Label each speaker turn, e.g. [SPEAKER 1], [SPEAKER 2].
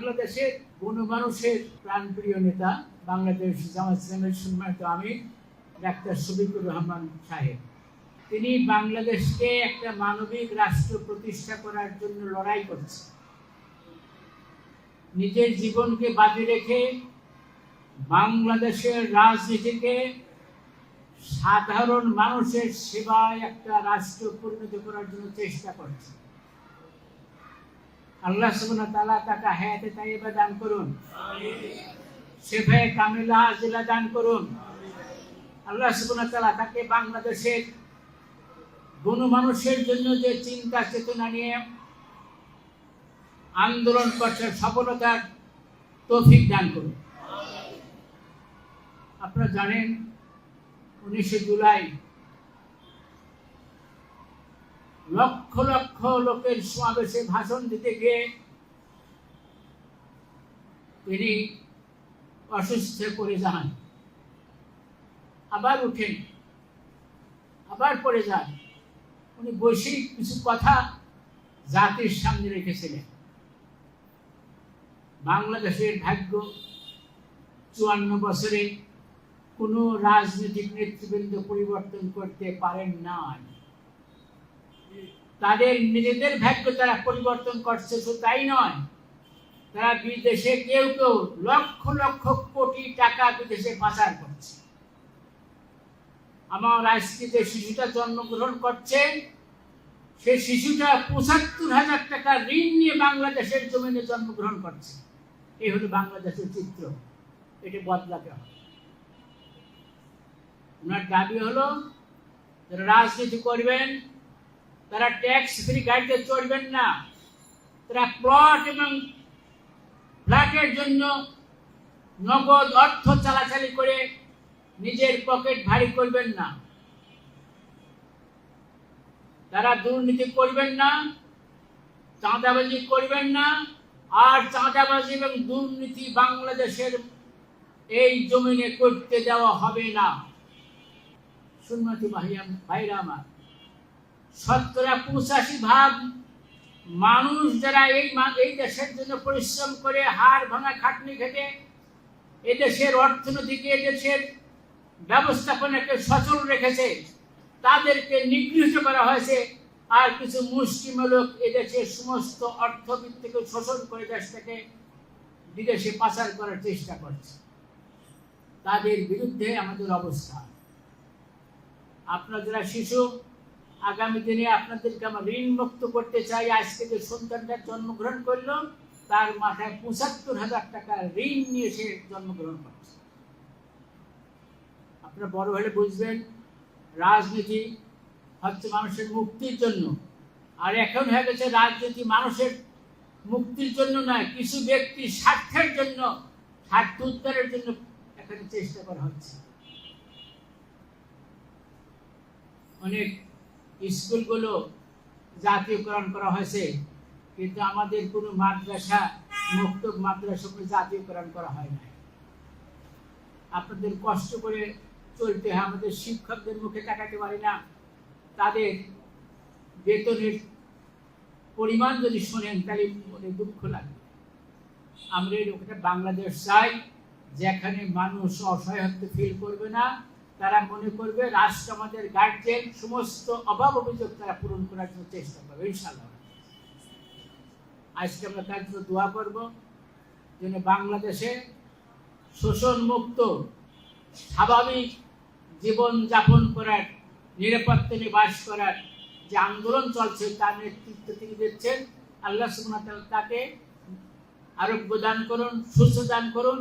[SPEAKER 1] বাংলাদেশের গণমানুষের প্রাণপ্রিয় নেতা, বাংলাদেশ জামাত ইসলামের সম্মানিত আমি ডাক্তার শফিকুর রহমান সাহেব। তিনি বাংলাদেশকে একটা মানবিক রাষ্ট্র প্রতিষ্ঠা করার জন্য লড়াই করছে নিজের জীবনকে বাজি রেখে বাংলাদেশের রাজনীতিকে সাধারণ মানুষের সেবায় একটা রাষ্ট্র পরিণত করার জন্য চেষ্টা করছে আল্লাহ সুবহানাহু ওয়া তাআলা তাকে হায়াতে তাইয়্যিবা দান করুন। শেফায়ে কামিলা দান করুন। আল্লাহ সুবহানাহু তাআলা তাকে বাংলাদেশের গণমানুষের জন্য যে চিন্তা চেতনা নিয়ে আন্দোলন করছে, সফলতার তৌফিক দান করুন। আপনারা জানেন, উনিশে জুলাই লক্ষ লক্ষ লোকের সমাবেশে ভাষণ দিতে গিয়ে তিনি অসুস্থ পড়ে যান। আবার উঠেন। আবার পড়ে যান। উনি বৈশ্বিক কিছু কথা জাতির সামনে রেখেছিলেন। বাংলাদেশের ভাগ্য চুয়ান্ন বছরে কোনো রাজনৈতিক নেতৃবৃন্দ পরিবর্তন করতে পারেন নাই। তাদের নিজেদের ভাগ্য তারা পরিবর্তন করছে, শুধু তাই নয়, তারা বিদেশে কেউ কেউ লক্ষ লক্ষ কোটি টাকা বিদেশে পাচার করছে। আমার আজকে যে শিশুটা জন্মগ্রহণ করছে, সেই শিশুটা পঁচাত্তর হাজার টাকা ঋণ নিয়ে বাংলাদেশের জমিনে জন্মগ্রহণ করছে। এই হলো বাংলাদেশের চিত্র। এটি বদলাতে হবে। ওনার দাবি হলো রাজনীতি করবেন তারা ট্যাক্স ফ্রি গাড়িতে চড়বেন না। তারা প্লট এবং ফ্ল্যাটের জন্য নগদ অর্থ চালাচালি করে নিজের পকেট ভারী করবেন না। তারা দুর্নীতি করবেন না, চাঁদাবাজি করবেন না, আর চাঁদাবাজি এবং দুর্নীতি বাংলাদেশের এই জমিনে করতে দেওয়া হবে না। সুন্নতি ভাইয়া ভাইরা আমার। শতকরা পঁচাশি ভাগ মানুষ যারা এই এই দেশের জন্য পরিশ্রম করে হাড় ভাঙা খাটনি খেটে এদেশের অর্থনীতিকে, এদেশের ব্যবস্থাপনাকে সচল রেখেছে, তাদেরকে নিগৃহীত করা হয়েছে, আর কিছু মুষ্টিমূলক এদেশের সমস্ত অর্থবিত্তকে শোষণ করে দেশটাকে বিদেশে পাচার করার চেষ্টা করছে। তাদের বিরুদ্ধে আমাদের অবস্থান। আপনার যারা শিশু আগামী দিনে আপনাদেরকে আমরা ঋণ মুক্ত করতে চাই। আজকে যে সন্তানটা জন্মগ্রহণ করল, তার মাথায় পঁচাত্তর হাজার টাকা ঋণ নিয়ে সে জন্মগ্রহণ করছে। আপনারা বড় হলে বুঝবেন, রাজনীতি হচ্ছে মানুষের মুক্তির জন্য। আর এখন হয়ে গেছে রাজনীতি মানুষের মুক্তির জন্য নয়, কিছু ব্যক্তি স্বার্থের জন্য, স্বার্থ উদ্ধারের জন্য এখানে চেষ্টা করা হচ্ছে। অনেক স্কুলগুলো জাতীয়করণ করা হয়েছে, কিন্তু আমাদের কোনো মাদ্রাসা, মুক্ত মাদ্রাসাগুলো জাতীয়করণ করা হয় না আপনাদের কষ্ট করে চলতে হয়, আমাদের শিক্ষকদের মুখে তাকাতে পারি না। তাদের বেতনের পরিমাণ যদি শোনেন, তাহলে মনে দুঃখ লাগে। আমরা এটা বাংলাদেশ চাই, যেখানে মানুষ অসহায়ত্ব ফিল করবে না তারা মনে করবে রাষ্ট্র আমাদের গার্জেন সমস্ত অভাব অভিযোগ তারা পূরণ করার জন্য চেষ্টা করবে ইনশাল্লাহ আজকে আমরা তার জন্য দোয়া করব, যেন বাংলাদেশে শোষণ মুক্ত, স্বাভাবিক জীবন যাপন করার, নিরাপত্তা নিবাস করার যে আন্দোলন চলছে, তার নেতৃত্ব তিনি দিচ্ছেন। আল্লাহ সুবহানাহু তাকে আরোগ্য দান করুন, সুস্থ দান করুন।